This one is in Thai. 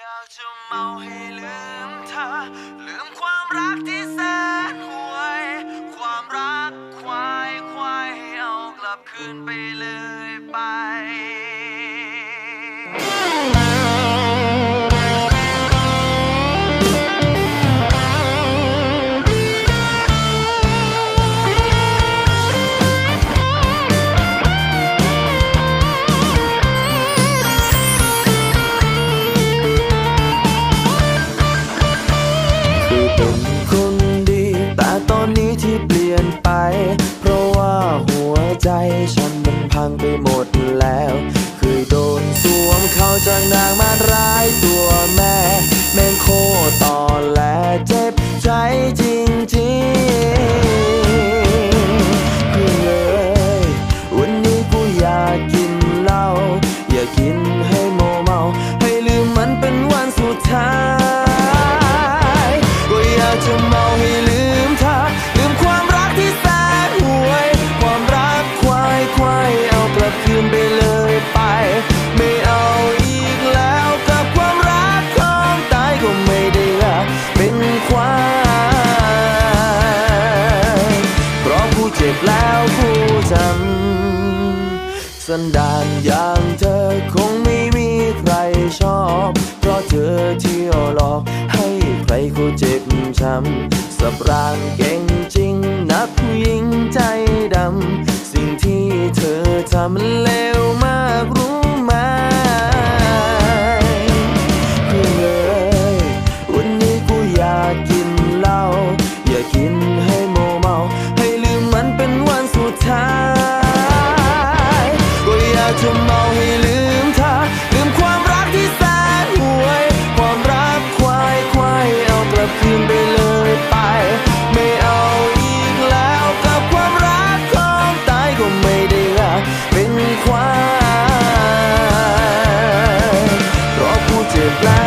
อยากจะเมาให้ลืมเธอ ลืมความรักที่แส เป็นคนดี แต่ตอนนี้ที่เปลี่ยนไป เพราะว่าหัวใจฉันมันพังไปหมดแล้ว เคยโดนสวมเขาจากนางมาร้ายตัวแม่ แม่งโค แล้วกูจำสันดานอย่างเธอคงไม่มีใครชอบ เพราะเธอเที่ยวหลอกให้ใครเขาเจ็บช้ำสับรางเก่งจริงนักผู้หญิงใจดำ สิ่งที่เธอทำเลว เ